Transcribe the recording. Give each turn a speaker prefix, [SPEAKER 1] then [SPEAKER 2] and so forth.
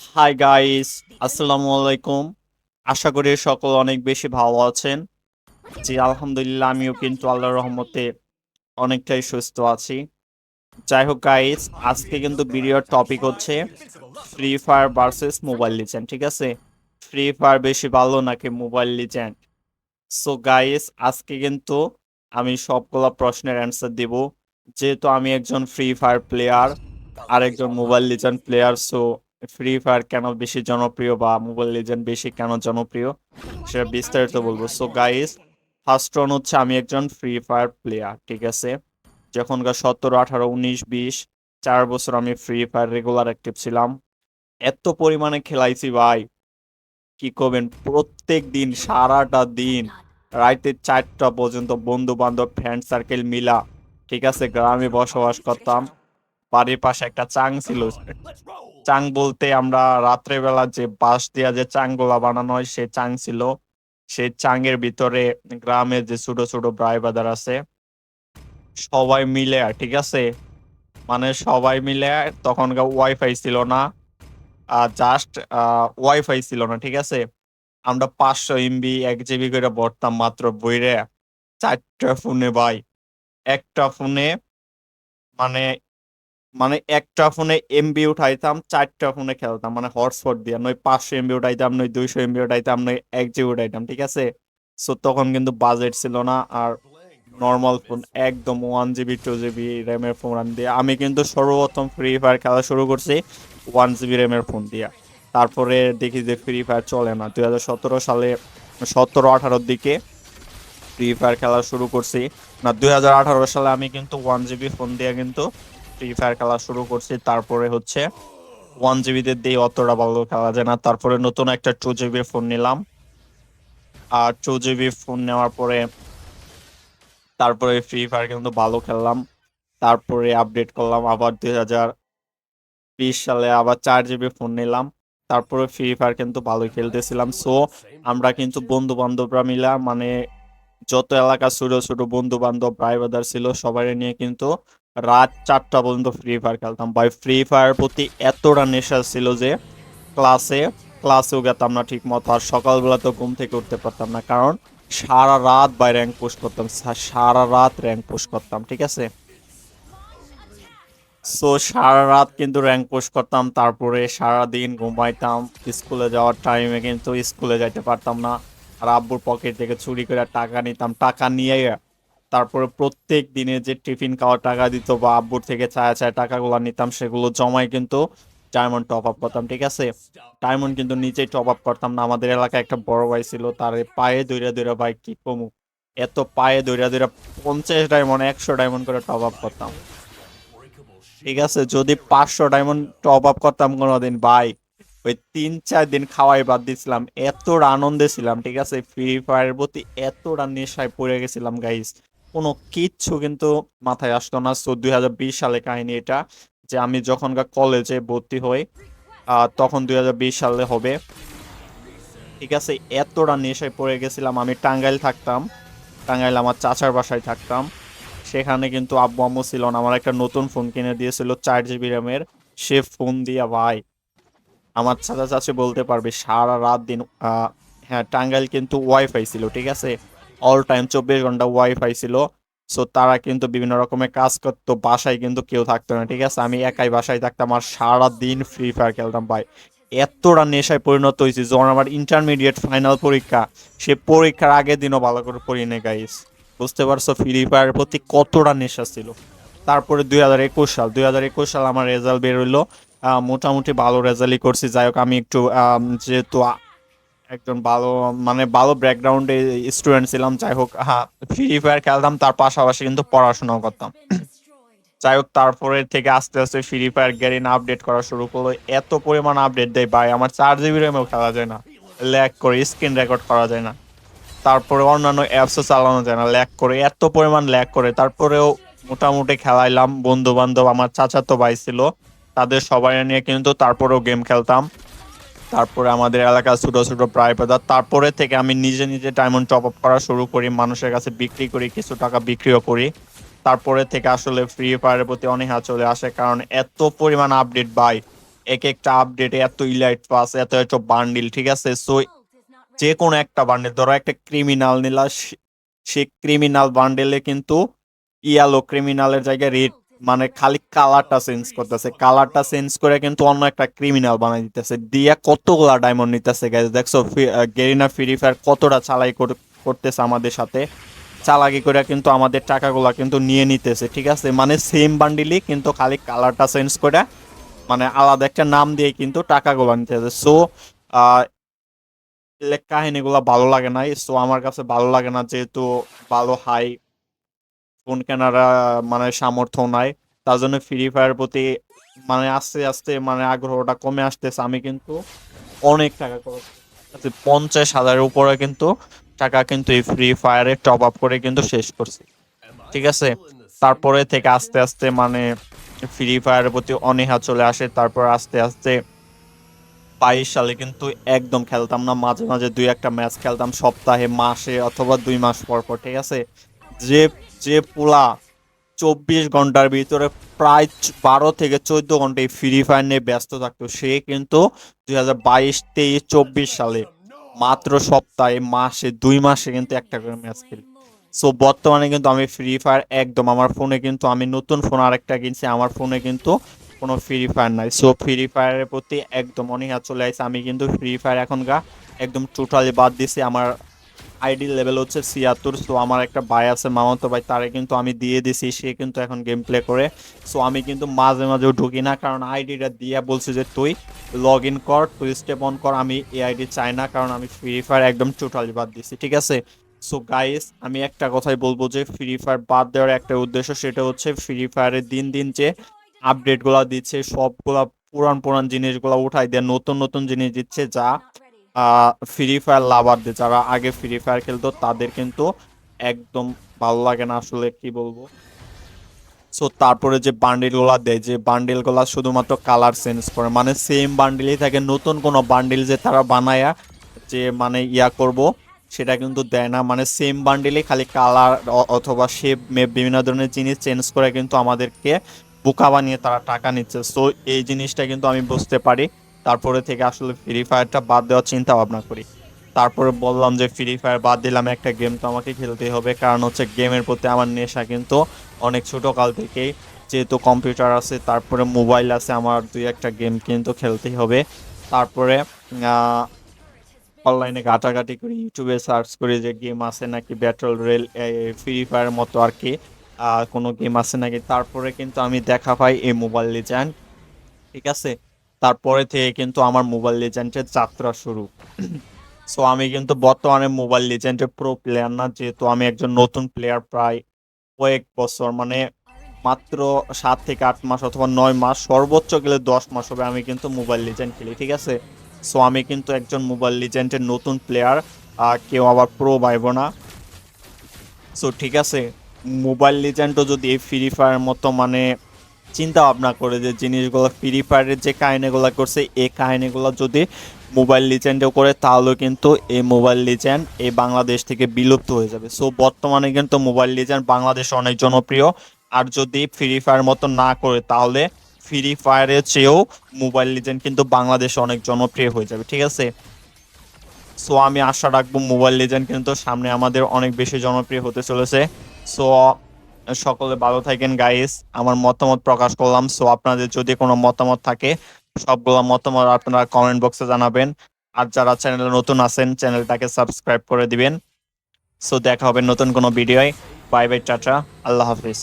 [SPEAKER 1] Hi guys আসসালামু আলাইকুম আশা করি সকল অনেক বেশি ভালো আছেন। জি, আলহামদুলিল্লাহ, আমিও কিন্তু আল্লাহর রহমতে অনেকটাই সুস্থ আছি। যাই হোক গাইস আজকে কিন্তু ভিডিওর টপিক হচ্ছে Free Fire versus Mobile Legend ঠিক আছে? ফ্রি ফায়ার বেশি ভালো নাকি মোবাইল লিজেন্ড সো গাইস আজকে কিন্তু আমি সবগুলা প্রশ্নের অ্যান্সার দিব। যেহেতু আমি একজন ফ্রি ফায়ার প্লেয়ার আর একজন Mobile Legend player so Free Fire কেন বেশি জনপ্রিয় বা মোবাইল লিজেন্ড বেশি কেন জনপ্রিয়, সেটা বিস্তারিত বলব। সো গাইস ফার্স্ট রাউন্ড হচ্ছে আমি একজন ফ্রি ফায়ার প্লেয়ার ঠিক আছে? যখনকার সতেরো, আঠারো, উনিশ, বিশ, চার বছর আমি ফ্রি ফায়ার রেগুলার অ্যাক্টিভ ছিলাম। এত পরিমাণে খেলাইছি ভাই, কি করবেন? প্রত্যেক দিন, সারাটা দিন, রাইতে চারটা পর্যন্ত বন্ধু বান্ধব ফ্রেন্ড সার্কেল মিলা, ঠিক আছে? গ্রামে বসবাস করতাম, বাড়ির পাশে একটা চাং ছিল চাং বলতে আমরা রাত্রেবেলা যে বাঁশ দিয়া যে চাংগুলা বানানো হয়, সে চাং ছিল। সেই চাঙের ভিতরে গ্রামের যে ছোট ছোট ব্রাই বাদার আছে, সবাই মিলে, ঠিক আছে? মানে সবাই মিলে তখনকার ওয়াইফাই ছিল না। জাস্ট ওয়াইফাই ছিল না, ঠিক আছে? আমরা পাঁচশো এমবি এক জিবি করে ভরতাম মাত্র বইরে। চারটা ফোনে ভাই। একটা ফোনে মানে মানে একটা ফোনে এমবি উঠাইতাম, চারটা ফোনে খেলতাম মানে হটস্পট দিয়ে। নয় পাঁচশো এমবি উঠাইতাম, নয় দুইশো এমবি উঠাইতাম, নয় এক জিবি উঠাইতাম, ঠিক আছে? সো তখন কিন্তু বাজেট ছিল না আর নর্মাল ফোন একদম ওয়ান জিবি টু জিবি র্যামের ফোন দিয়ে। আমি কিন্তু সর্বপ্রথম ফ্রি ফায়ার খেলা শুরু করছি ওয়ান জিবি র্যামের ফোন দিয়ে। তারপরে দেখি যে ফ্রি ফায়ার চলে না। দুই হাজার সতেরো সালে, সতেরো, আঠারোর দিকে ফ্রি ফায়ার খেলা শুরু করছি। না, দুই হাজার আঠারো সালে আমি কিন্তু ওয়ান জিবি ফোন দিয়ে কিন্তু ফ্রি ফায়ার খেলা শুরু করছি। তারপরে হচ্ছে ওয়ান জিবিতে দিয়ে অতটা ভালো খেলা যায় না। তারপরে নতুন একটা টু জিবি ফোন নিলাম। আর টু জিবি ফোন নেওয়ার পরে তারপরে ফ্রি ফায়ার কিন্তু ভালো খেললাম। তারপরে আপডেট করলাম আবার দুই হাজার বিশ সালে আবার চার জিবি ফোন নিলাম। তারপরে ফ্রি ফায়ার কিন্তু ভালোই খেলতেছিলাম। সো আমরা কিন্তু বন্ধু বান্ধবরা মিলা মানে যত এলাকা ছোট ছোট বন্ধু বান্ধব ভাই ছিল, সবাই নিয়ে কিন্তু রাত চারটা পর্যন্ত ফ্রি ফায়ার খেলতাম। ভাই ফ্রি ফায়ার প্রতি এতটা নেশা ছিল যে ক্লাসে ক্লাসেও গেতাম না ঠিক মতো আর সকালবেলা তো ঘুম থেকে উঠতে পারতাম না। কারণ সারা রাত বাই র্যাঙ্ক পোস্ট করতাম সারা রাত র্যাঙ্ক পোস্ট করতাম, ঠিক আছে? সো সারা রাত কিন্তু র্যাঙ্ক পোস্ট করতাম, তারপরে সারা দিন ঘুমাইতাম, স্কুলে যাওয়ার টাইমে কিন্তু স্কুলে যাইতে পারতাম না। আর আব্বুর পকেট থেকে চুরি করে টাকা নিতাম। টাকা নিয়ে তারপরে প্রত্যেক দিনে যে টিফিন খাওয়ার টাকা দিত বা আব্বুর থেকে ছায়া ছায়া টাকাগুলো নিতাম, সেগুলো জমাই কিন্তু ডায়মন্ড টপ আপ করতাম, ঠিক আছে? ডায়মন্ড কিন্তু নিজেই টপ আপ করতাম না। আমাদের এলাকায় একটা বড় ভাই ছিল, তার পায়ে দৈরা দৈরা ভাই কি কমু? এত পায়ে দৈরা দৈরা পঞ্চাশ ডায়মন্ড, একশো ডায়মন্ড করে টপ আপ করতাম। ঠিক আছে? যদি পাঁচশো ডায়মন্ড টপ আপ করতাম কোনোদিন, ভাই, ওই তিন চার দিন খাওয়াই বাদ দিছিলাম। এতটা আনন্দে ছিলাম, ঠিক আছে? ফ্রি ফায়ারের প্রতি এতটা নেশায় পড়ে গেছিলাম গাইস কোনো কিচ্ছু কিন্তু মাথায় আসতো না। সো দুই হাজার বিশ সালে কাহিনী এটা যে আমি যখনকার কলেজে ভর্তি হই তখন দুই হাজার বিশ সালে হবে। ঠিক আছে, এতটা নেশায় পড়ে গেছিলাম, আমি টাঙ্গাইল থাকতাম। টাঙ্গাইল আমার চাচার বাসায় থাকতাম। সেখানে কিন্তু আব্বু আম্মু ছিল না, আমার একটা নতুন ফোন কিনে দিয়েছিল, চার জিবি র্যামের সে ফোন দিয়া, ভাই, আমার চাচা চাচি বলতে পারবে, সারা রাত দিন হ্যাঁ টাঙ্গাইল কিন্তু ওয়াইফাই ছিল, ঠিক আছে? অল টাইম চব্বিশ ঘণ্টা ওয়াইফাই ছিল। সো তারা কিন্তু বিভিন্ন রকমের কাজ করতো, বাসায় কিন্তু কেউ থাকতো না, ঠিক আছে? আমি একাই বাসায় থাকতাম আর সারা দিন ফ্রি ফায়ার খেলতাম ভাই। এতটা নেশায় পরিণত হয়েছি, যখন আমার ইন্টারমিডিয়েট ফাইনাল পরীক্ষা, সে পরীক্ষার আগের দিনও ভালো করে পড়ি না গাইস বুঝতে পারছ? ফ্রি ফায়ারের প্রতি কতটা নেশা ছিল। তারপরে দুই হাজার একুশ সাল, দুই হাজার একুশ সাল আমার রেজাল্ট বের হইল। মোটামুটি ভালো রেজাল্টই করছি। যাই হোক, আমি একটু যেহেতু একজন ভালো মানে ভালো ব্যাকগ্রাউন্ডে স্টুডেন্ট ছিলাম, যাই হোক হ্যাঁ ফ্রি ফায়ার খেলতাম, তার পাশাপাশি কিন্তু পড়াশোনাও করতাম। যাই হোক, তারপরে থেকে আস্তে আস্তে ফ্রি ফায়ার গ্যারিন আপডেট করা শুরু করল। এত পরিমাণ আপডেট দেয় ভাই, আমার চার জিবি র্যামেও খেলা যায় না। ল্যাক করে স্ক্রিন রেকর্ড করা যায় না। তারপরে অন্যান্য অ্যাপসও চালানো যায় না ল্যাক করে, এত পরিমাণ ল্যাক করে। তারপরেও মোটামুটি খেলাইলাম বন্ধু বান্ধব আমার চাচাতো ভাই ছিল, তাদের সবাই নিয়ে কিন্তু তারপরেও গেম খেলতাম। তারপরে আমাদের এলাকার ছোট ছোট প্রায় বাজার। তারপরে থেকে আমি নিজে নিজে ডায়মন্ড টপ আপ করা শুরু করি, মানুষের কাছে বিক্রি করি, কিছু টাকা বিক্রিও করি। তারপরে থেকে আসলে ফ্রি ফায়ারের প্রতি অনীহা চলে আসে, কারণ এত পরিমাণ আপডেট বাই এক একটা আপডেটে এত ইলাইট পাস এত এত বান্ডিল ঠিক আছে? সো যে কোনো একটা বান্ডেল ধরো একটা ক্রিমিনাল নিলা সে ক্রিমিনাল বান্ডেলে কিন্তু ইয়ালো ক্রিমিনালের জায়গায় রেড মানে খালি কালারটা চেঞ্জ করতেছে। কালারটা চেঞ্জ করে কিন্তু অন্য একটা ক্রিমিনাল বানাই দিতেছে। দিয়া কতগুলা ডায়মন্ড নিতেছে গাইজ দেখছ গেরিনা ফ্রি ফায়ার কতটা চালাই কর- করতেছে আমাদের সাথে। চালাকি করে কিন্তু আমাদের টাকাগুলা কিন্তু নিয়ে নিতেছে, ঠিক আছে? মানে সেম বান্ডিলই কিন্তু খালি কালারটা চেঞ্জ করে মানে আলাদা একটা নাম দিয়ে কিন্তু টাকাগুলো নিতেছে। সো কাহিনীগুলো ভালো লাগে না সো আমার কাছে ভালো লাগে না যেহেতু ভালো হাই ফোন কেনার মানে সামর্থ্য নাই। তার জন্য ফ্রি ফায়ার প্রতি মানে আস্তে আস্তে মানে আগ্রহটা কমে আসতেছে। আমি কিন্তু অনেক টাকা খরচ। পঞ্চাশ হাজারের উপরে কিন্তু টাকা কিন্তু এই ফ্রি ফায়ারে টপ আপ করে কিন্তু শেষ করছি। ঠিক আছে? তারপরে থেকে আস্তে আস্তে মানে ফ্রি ফায়ারের প্রতি অনীহা চলে আসে। তারপর আস্তে আস্তে বাইশ সালে কিন্তু একদম খেলতাম না। মাঝে মাঝে দুই একটা ম্যাচ খেলতাম সপ্তাহে, মাসে অথবা দুই মাস পর পর, ঠিক আছে? যে যে পোলা চব্বিশ ঘণ্টার ভিতরে প্রায় বারো থেকে চোদ্দ ঘণ্টা এই ফ্রি ফায়ার নিয়ে ব্যস্ত থাকতো, সে কিন্তু দুই হাজার বাইশ, তেইশ, চব্বিশ সালে মাত্র সপ্তাহে, মাসে, দুই মাসে কিন্তু একটা করে ম্যাচ খেলি। সো বর্তমানে কিন্তু আমি ফ্রি ফায়ার একদম, আমার ফোনে কিন্তু আমি নতুন ফোন আরেকটা কিনছি, আমার ফোনে কিন্তু কোনো ফ্রি ফায়ার নাই। সো ফ্রি ফায়ারের প্রতি একদম অনীহা চলে আসছে আমি কিন্তু ফ্রি ফায়ার এখনকার একদম টোটালি বাদ দিছি, আমার আইডি লেভেল হচ্ছে ছিয়াত্তর সো আমার একটা ভাই আছে মামাতো ভাই, তারে কিন্তু আমি দিয়ে দিছি, সে কিন্তু এখন গেম প্লে করে। সো আমি কিন্তু মাঝে মাঝেও ঢুকি না, কারণ আইডিটা দিয়ে বলছে যে তুই লগ ইন কর, তুই স্টেপ অন কর, আমি এই আইডি চাই না, কারণ আমি ফ্রি ফায়ার একদম টোটালি বাদ দিছি, ঠিক আছে? সো গাইস আমি একটা কথাই বলব যে ফ্রি ফায়ার বাদ দেওয়ার একটা উদ্দেশ্য সেটা হচ্ছে ফ্রি ফায়ারের দিন দিন যে আপডেটগুলো দিচ্ছে, সবগুলা পুরান পুরান জিনিসগুলো উঠাই দিয়ে নতুন নতুন জিনিস দিচ্ছে, যা ফ্রি ফায়ার লাভারদের, যারা আগে ফ্রি ফায়ার খেলতো, তাদের কিন্তু একদম ভালো লাগে না আসলে, কি বলব? সো তারপরে যে বান্ডিলগুলো দেয়, যে বান্ডিলগুলো শুধুমাত্র কালার চেঞ্জ করে মানে সেম বান্ডিলই থাকে, নতুন কোনো বান্ডিল যে তারা বানায়া, যে মানে ইয়া করব, সেটা কিন্তু দেয় না। মানে সেম বান্ডিলে খালি কালার অথবা শেপ মেপ বিভিন্ন ধরনের জিনিস চেঞ্জ করে কিন্তু আমাদেরকে বোকা বানিয়ে তারা টাকা নিচ্ছে। সো এই জিনিসটা কিন্তু আমি বুঝতে পারি। তারপরে থেকে আসলে ফ্রি ফায়ারটা বাদ দেওয়ার চিন্তা ভাবনা করি। তারপরে বললাম যে ফ্রি ফায়ার বাদ দিলাম, একটা গেম তো আমাকে খেলতেই হবে। কারণ হচ্ছে গেমের প্রতি আমার নেশা কিন্তু অনেক ছোটো কাল থেকেই। যেহেতু কম্পিউটার আছে, তারপরে মোবাইল আছে, আমার দুই একটা গেম কিন্তু খেলতেই হবে। তারপরে অনলাইনে ঘাটাঘাটি করি ইউটিউবে সার্চ করি যে গেম আছে নাকি ব্যাটল রেল ফ্রি ফায়ার মতো আর কি। কোনো গেম আছে নাকি? তারপরে কিন্তু আমি দেখা পাই এই মোবাইল লিজেন্ড ঠিক আছে? তারপরে থেকে কিন্তু আমার মোবাইল লিজেন্ডের যাত্রা শুরু। সো আমি কিন্তু বর্তমানে মোবাইল লিজেন্ডের প্রো প্লেয়ার না, যেহেতু আমি একজন নতুন প্লেয়ার প্রায় কয়েক বছর মানে মাত্র সাত থেকে আট মাস অথবা নয় মাস, সর্বোচ্চ গেলে দশ মাস হবে আমি কিন্তু মোবাইল লিজেন্ড খেলি, ঠিক আছে? সো আমি কিন্তু একজন মোবাইল লিজেন্ডের নতুন প্লেয়ার আর কেউ আবার প্রো পাইব না। সো ঠিক আছে? মোবাইল লিজেন্ডও যদি এই ফ্রি ফায়ার মতো মানে চিন্তা ভাবনা করে যে জিনিসগুলো ফ্রি ফায়ারের যে কাহিনিগুলো করছে, এই কাহিনিগুলো যদি মোবাইল লিজেন্ডেও করে তাহলেও কিন্তু এই মোবাইল লিজেন্ড এই বাংলাদেশ থেকে বিলুপ্ত হয়ে যাবে। সো বর্তমানে কিন্তু মোবাইল লিজেন্ড বাংলাদেশে অনেক জনপ্রিয়। আর যদি ফ্রি ফায়ার মতো না করে, তাহলে ফ্রি ফায়ারের চেয়েও মোবাইল লিজেন্ড কিন্তু বাংলাদেশে অনেক জনপ্রিয় হয়ে যাবে। ঠিক আছে? সো আমি আশা রাখব মোবাইল লিজেন্ড কিন্তু সামনে আমাদের অনেক বেশি জনপ্রিয় হতে চলেছে। সো সকলে ভালো থাকেন গাইস আমার মতামত প্রকাশ করলাম সো আপনাদের যদি কোনো মতামত থাকে, সবগুলো মতামত আপনারা কমেন্ট বক্সে জানাবেন। আর যারা চ্যানেলে নতুন আছেন চ্যানেলটাকে সাবস্ক্রাইব করে দিবেন। সো দেখা হবে নতুন কোনো ভিডিওয় বাই বাই টাটা। আল্লাহ হাফিজ।